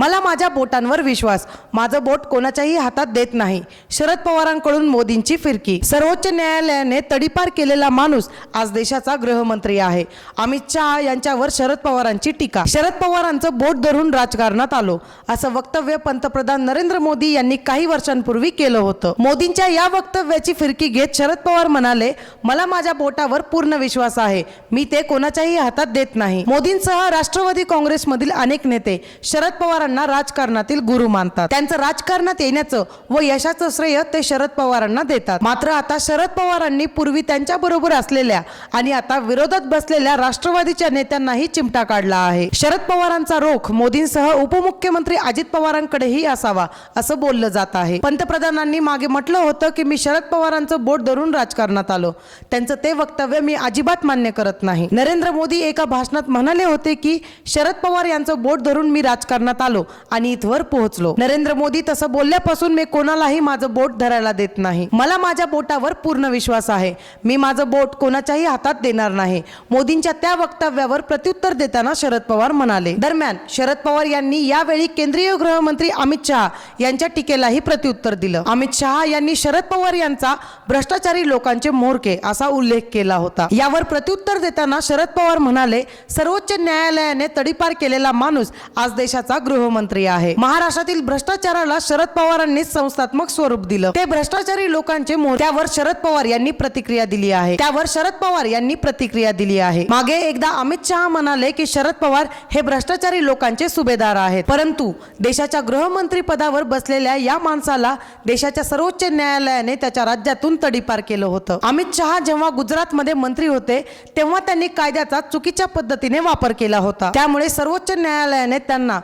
मला माझ्या बोटांवर विश्वास. माझं बोट कोणाच्याही हातात देत नाही. शरद पवारांकडून मोदींची फिरकी. सर्वोच्च न्यायालयाने तडीपार केलेला माणूस आज देशाचा गृहमंत्री आहे. अमित शहा यांच्यावर शरद पवारांची टीका. शरद पवारांचं बोट धरून राजकारणात आलो. असं वक्तव्य पंतप्रधान नरेंद्र मोदी यांनी काही वर्षांपूर्वी केलं होतं. मोदींच्या या वक्तव्याची फिरकी घेत शरद पवार म्हणाले मला माझ्या बोटावर पूर्ण विश्वास आहे. मी ते कोणाच्याही हातात देत नाही. मोदींसह राष्ट्रवादी काँग्रेसमधील अनेक नेते शरद पवार पवारांना राजकारणातील गुरु मानतात. त्यांचं राजकारणात येण्याचं व यशाचं श्रेय ते शरद पवारांना देतात. मात्र आता शरद पवारांनी पूर्वी त्यांच्या बरोबर असलेल्या आणि आता विरोधात बसलेल्या राष्ट्रवादीच्या नेत्यांनाही चिमटा काढला आहे. शरद पवारांचा रोख मोदींसह उपमुख्यमंत्री अजित पवारांकडेही असावा असं बोललं जात आहे. पंतप्रधानांनी मागे म्हटलं होतं की मी शरद पवारांचं बोट धरून राजकारणात आलो. त्यांचं ते वक्तव्य मी अजिबात मान्य करत नाही. नरेंद्र मोदी एका भाषणात म्हणाले होते की शरद पवार यांचं बोट धरून मी राजकारणात आलो. आणि इथवर पोहोचलो. नरेंद्र मोदी तसं बोलल्यापासून मी कोणालाही माझं बोट धरायला देत नाही. मला माझ्या बोटावर पूर्ण विश्वास आहे. मी माझं बोट कोणाच्याही हातात देणार नाही. मोदींच्या त्या वक्तव्यावर प्रत्युत्तर देताना शरद पवार म्हणाले. दरम्यान शरद पवार यांनी यावेळी केंद्रीय गृहमंत्री अमित शहा यांच्या टीकेलाही प्रत्युत्तर दिलं. अमित शहा यांनी शरद पवार यांचा भ्रष्टाचारी लोकांचे मोरके असा उल्लेख केला होता. यावर प्रत्युत्तर देताना शरद पवार म्हणाले सर्वोच्च न्यायालयाने तडीपार केलेला माणूस आज देशाचा गृह गृहमंत्री आहे. महाराष्ट्रातील भ्रष्टाचाराला शरद पवारांनी संस्थात्मक स्वरूप दिलं. ते भ्रष्टाचारी लोकांचे त्यावर शरद पवार यांनी प्रतिक्रिया दिली आहे. त्यावर शरद पवार यांनी प्रतिक्रिया दिली आहे. मागे एकदा अमित शहा म्हणाले की शरद पवार हे भ्रष्टाचारी लोकांचे सुभेदार आहेत. परंतु देशाच्या गृहमंत्री पदावर बसलेल्या या माणसाला देशाच्या सर्वोच्च न्यायालयाने त्याच्या राज्यातून तडीपार केलं होतं. अमित शहा जेव्हा गुजरातमध्ये मंत्री होते तेव्हा त्यांनी कायद्याचा चुकीच्या पद्धतीने वापर केला होता. त्यामुळे सर्वोच्च न्यायालयाने त्यांना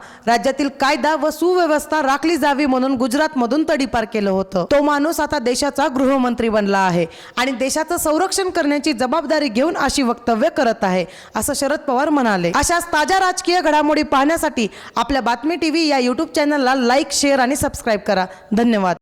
राज्यातील कायदा व सुव्यवस्था राखली जावी म्हणून गुजरातमधून तडीपार केलं होतं. तो माणूस आता देशाचा गृहमंत्री बनला आहे आणि देशाचं संरक्षण करण्याची जबाबदारी घेऊन अशी वक्तव्य करत आहे असं शरद पवार म्हणाले. अशाच ताज्या राजकीय घडामोडी पाहण्यासाठी आपल्या बातमी टीव्ही या युट्यूब चॅनलला लाईक शेअर आणि सबस्क्राईब करा. धन्यवाद.